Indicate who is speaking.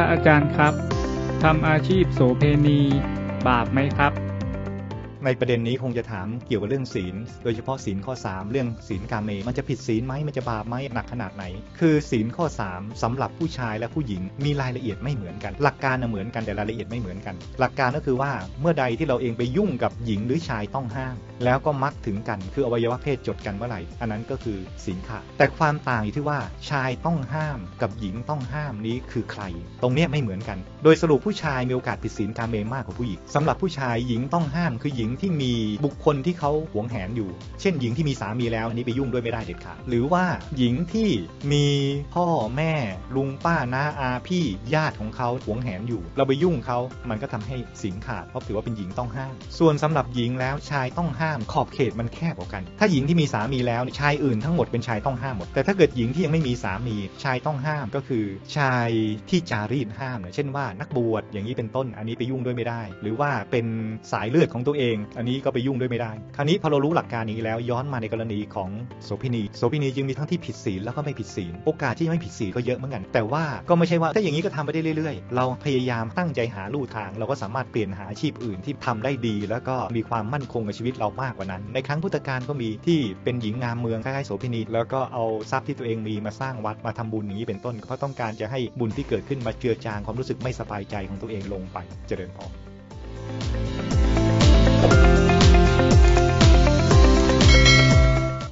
Speaker 1: พระอารย์ครับทำอาชีพโสเพณี บาปไหมครับ
Speaker 2: ในประเด็นนี้คงจะถามเกี่ยวกับเรื่องศีล โดยเฉพาะศีลข้อ 3 เรื่องศีลกาเม มันจะผิดศีลไหมมันจะบาปไหมหนักขนาดไหน คือศีลข้อ 3สำหรับผู้ชายและผู้หญิงมีรายละเอียดไม่เหมือนกัน หลักการเหมือนกันแต่รายละเอียดไม่เหมือนกัน หลักการก็คือว่าเมื่อใดที่เราเองไปยุ่งกับหญิงหรือชายต้องห้าม แล้วก็มักถึงกันคืออวัยวะเพศจดกันเมื่อไหร่ อันนั้นก็คือศีลขาดแต่ความต่างอยู่ที่ว่าชายต้องห้ามกับหญิงต้องห้ามนี้คือใคร ตรงเนี้ยไม่เหมือนกัน โดยสรุปผู้ชายมีโอกาสผิดศีลกาเมมากกว่าผู้หญิงสำหรับผู้ชายหญิงต้องห้ามคือหญิงที่มีบุคคลที่เขาหวงแหนอยู่ เช่นหญิงที่มีสามีแล้วอันนี้ไปยุ่งด้วยไม่ได้เด็ดขาดหรือว่าหญิงที่มีพ่อแม่ลุงป้าน้าอาพี่ญาติของเขาหวงแหนอยู่ เราไปยุ่งเขามันก็ทำให้ศีลขาดเพราะถือว่าเป็นหญิงต้องห้าม ส่วนสำหรับหญิงแล้วชายต้องห้ามขอบเขตมันแคบกว่ากัน ถ้าหญิงที่มีสามีแล้วชายอื่นทั้งหมดเป็นชายต้องห้ามหมด แต่ถ้าเกิดหญิงที่ยังไม่มีสามีชายต้องห้ามก็คือ ชายที่จารีตห้ามเนี่ยเช่นว่านักบวชอย่างนี้เป็นต้นอันนี้ไปยุ่งด้วยไม่ได้ หรือว่าเป็นสายเลือดของตัวเองอันนี้ก็ไปยุ่งด้วยไม่ได้ คราวนี้พอเรารู้หลักการนี้แล้วย้อนมาในกรณีของโสเภณีโสเภณีจึงมีทั้งที่ผิดศีลแล้วก็ไม่ผิดศีลโอกาสที่ไม่ผิดศีลก็เยอะเหมือนกัน แต่ว่าก็ไม่ใช่ว่าถ้าอย่างนี้ก็ทำไปได้เรื่อยๆ เราพยายามตั้งใจหาลู่ทาง เราก็สามารถเปลี่ยนหาอาชีพอื่นที่ทำได้ดี แล้วก็มีความมั่นคงกับชีวิตเรามากกว่านั้น ในครั้งพุทธกาลก็มีที่เป็นหญิงงามเมืองคล้ายๆโสเภณีแล้วก็เอาทรัพย์ที่ตัวเองมีมาสร้างวัดมาทำบุญอย่างนี้เป็นต้นเพราะต้องการจะให้บุญที่เกิดขึ้นมาเจือจางความรู้สึกไม่สบายใจของตัวเองลงไปเจริญพร